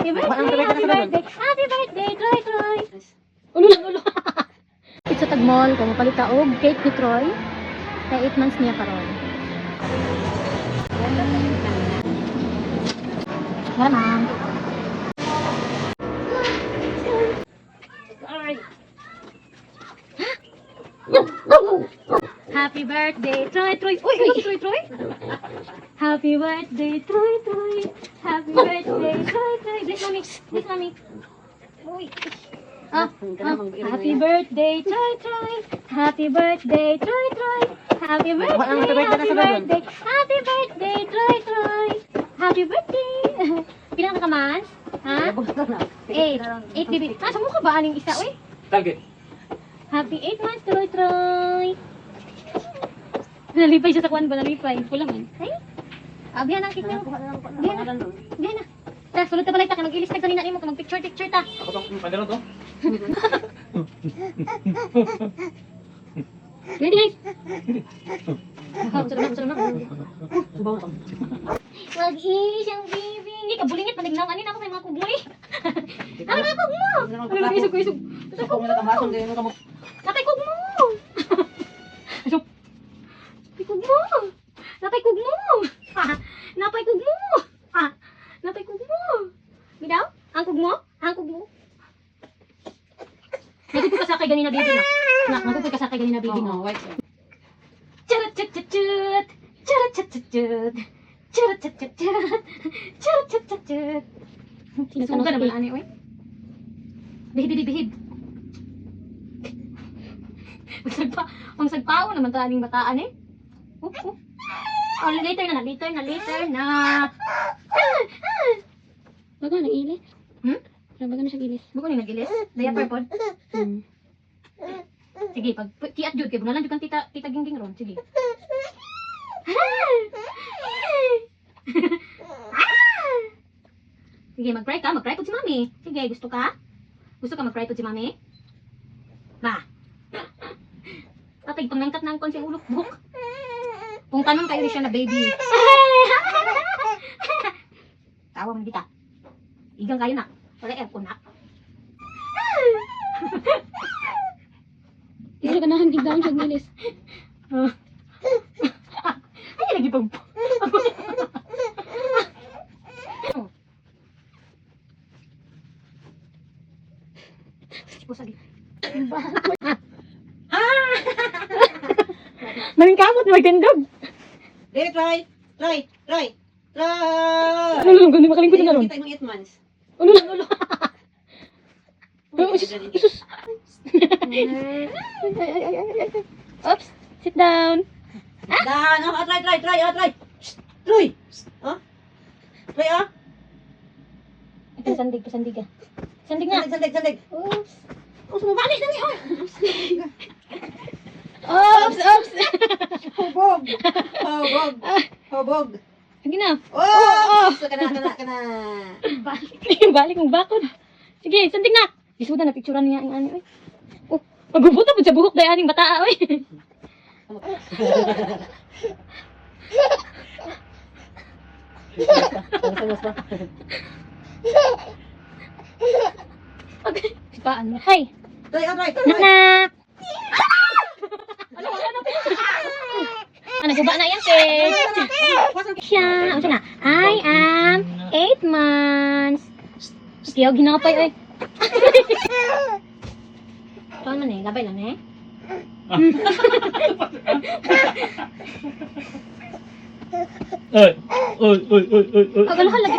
Happy birthday, Happy birthday, happy birthday, Troy, Troy. Ulo lang, ulo. It's sa Tagmall, kung mapalit ka og cake ni Troy. Kaya 8 months niya karon. Tara, ma'am. Happy birthday, Troy, Troy. Uy, uy, Troy, Troy. Happy birthday, Troy, Troy. Happy birthday, Troy, Troy. Bless mommy, bless mommy. Uy. Ah, ah, happy birthday, Troy, Troy. Happy birthday, Troy, Troy. Happy birthday, Happy birthday na happy birthday. Happy birthday, Troy, Troy. Happy birthday. Pilang ka man? Ha? Eight. Eight, baby. Ah, sa mukha ba aning isa, uy? Target. Happy 8 months, Troy Troy! Nalipay siya sa kwan ba? Nalipay. Pula man. Ay! Abihan ang cake niyo. Abihan na. Abihan na. Ta, sulod ta balay ta. Kanang ilis na kanina nimo. Kanang picture, ta. Ako tong pandero to. Ready guys? Oh, sarap na, sarap na. Wag siyang baby. Hindi ka bulingit. Panignaw. Na ako may mga eh. Ano na kugmo? Ano isog ko isog. Isog Ako mo na tambasong din mo Nagupod ka sa kay ganina baby na. Nak, nagupod ka sa kay ganina baby na. Charat chat chat chat! Charat chat chat chat! Charat chat chat chat! Charat chat chat chat! Sino ka na ba ani, oy? Behib, behib, behib. Magsagpa, ang sagpao naman ta aning bataan eh. Oh, oh. Oh, later na, later na, later na. Baga, nag-ilis. Hmm? Baga na siya gilis. Buko ni nagilis. Diaper pod. Hmm. Sige, pag kiat jud kay bunalan jud kang tita tita gingging ron. Sige. Sige, mag-cry ka. Mag-cry po si mami. Sige, gusto ka? Gusto ka mag-cry po si mami? Ba? Tatay, pang nangkat na ang kon siyang ulok buhok. Kung tanong kayo siya na baby. Tawa man kita. Igang kayo na. Wala aircon na. Nahan down siya gilis. Ay, lagi pag... Lagi. Maling kamot na magtindog. Dili try. Try. Try. Try. Ano lang, hindi makalingkod na ron. Kita imong 8 months. Ano lang, ulo. Oh, isus, Oops, sit down. Dan, ah, try, try, try, ah, try. Try. Ah? Try, ah. Ito, sandig, pasandig ka. Sandig nga. Sandig, sandig, sandig. Oops. Oh, sumabalik na niya. Oops, oops. Hubog. Hubog. Hubog. Sige na. Oh! Kana, kana, kana. Balik. Balik bakod. Sige, sandig na. Isuda na picturean niya ang ano. eh. Oh, magbubuta po sa buhok dahil aning bata. Oy. Okay. Sipaan mo. Hi. Try, ah, try, Nak try. nak. Ano guba na yan, sis? Siya, ano na? I am 8 months. Tiyaw, ginapay, eh. Saan man eh? Labay lang eh. Oy, oy, oy, oy, oy, oy. Kagalahan lagi